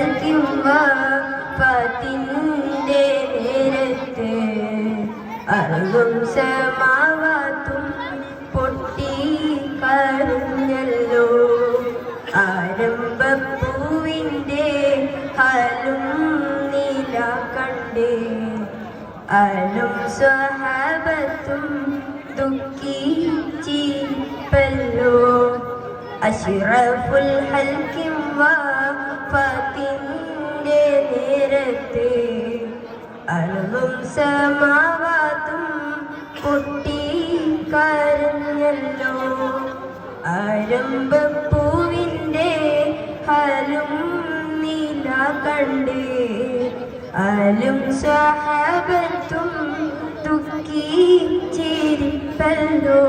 നിരക്കും വാപ്പത്തിന്റെ നേരത്ത് അറിവും സമാവാത്തും പൊട്ടി കരഞ്ഞല്ലോ. ആരംഭപ്പൂവിന്റെ ഹലും നീല കണ്ടേ അലും സ്വഹാബത്തും ദുഃഖിച്ചിപ്പല്ലോ അഷ്റഫുൽ ഹൽക്കും വാ വാഫത്തിന്റെ നേരത്തെ അളവും സമാവാത്തും പൊട്ടി കരഞ്ഞല്ലോ ആരംഭപ്പൂവിന്റെ ഹലും നീല കണ്ടേ. അലും സഹബത്തും തുക്കി മുത്തായ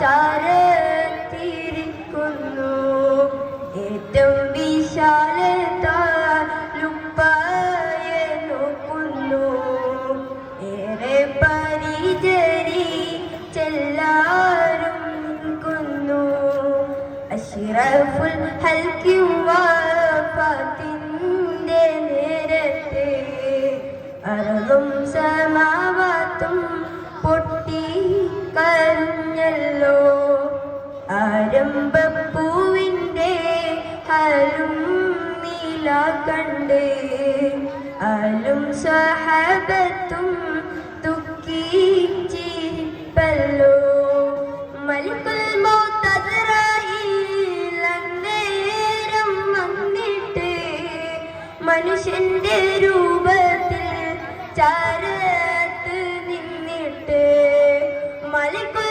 ചാരത്തിരിക്കുന്നു. ഏറ്റവും വിശാലതാലുപ്പായെ നോക്കുന്നു. ഏറെ പരിചരി ചെല്ലാരും അഷിറഫുൽ ഹൽക്കും വാഫത്തിന്റെ നേരത്തെ അറളും സമാവാത്തും പൊട്ടി കരഞ്ഞല്ലോ ആരംഭപ്പൂവിന്റെ ഹലും നീല കണ്ട്. അലും സഹബത്തും ദുഃഖിച്ചിരിപ്പല്ലോ. മലിക്കുൽ മൗത്തസറായിൽ അന്നേരം വന്നിട്ട്. മനുഷ്യന്റെ രൂപത്തിൽ ചാരത്ത് നിന്നിട്ട്. മലിക്കുൽ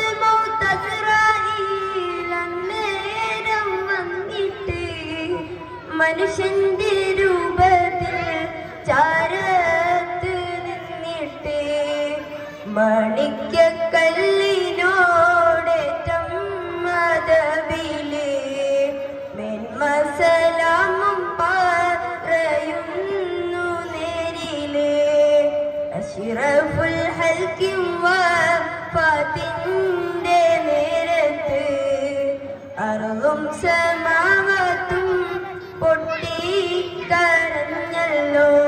മനുഷ്യന്റെ രൂപത്തിൽ ചാരത്ത് നിന്നിട്ട് മണിക്കല്ലിനോടേറ്റം മതവിൽ മെന്മസലാമും പറയുന്നു നേരിൽ. അഷിറഫുൽ ഹൽക്കും വഫാത്തിന്റെ നേരത്ത് അറുതും സമാവത്തും കരഞ്ഞല്ലോ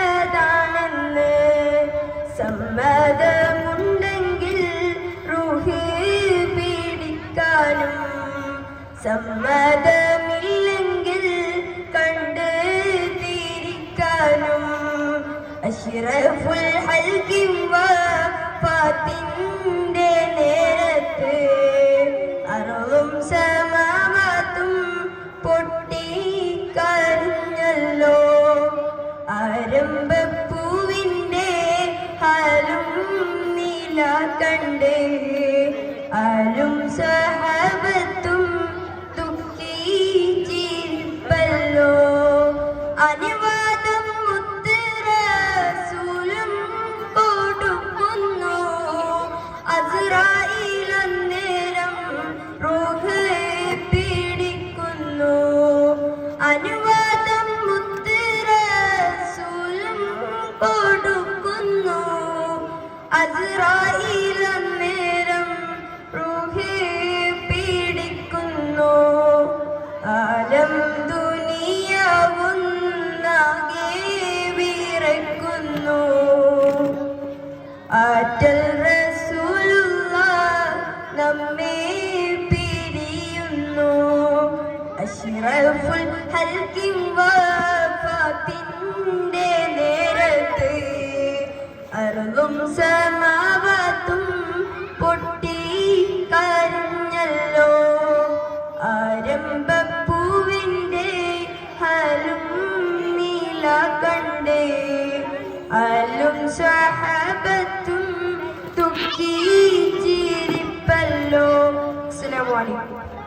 വന്നുള്ളതാണെന്ന് സമ്മതമുണ്ടെങ്കിൽ റൂഹ് പീഡിക്കാനും സമ്മതമില്ലെങ്കിൽ കണ്ട് തിരിക്കാനും അഷ്റഫുൽ ഹൽക്കിം വഫാത്തിന്റെ നീല ആരും സഹബത്തും അസ്രായേൽ അന്നേരം റൂഹ് പീഡിക്കുന്നു. ആലം ദുനിയാവുന്നാകെ വിറക്കുന്നു ആറ്റൽ റസൂലുള്ള നമ്മെ പിരിയുന്നു. അഷ്റഫുൽ ഹൽക്കിം വഫാത്തിന്റെ സമാവത്തും പൊട്ടി കരഞ്ഞല്ലോ. ആരംഭപ്പൂവിന്റെ ഹലും നീല കണ്ടേ. അലും സഹബത്തും തുക്കി ചിരിപ്പല്ലോ. അസ്സലാമു അലൈക്കും.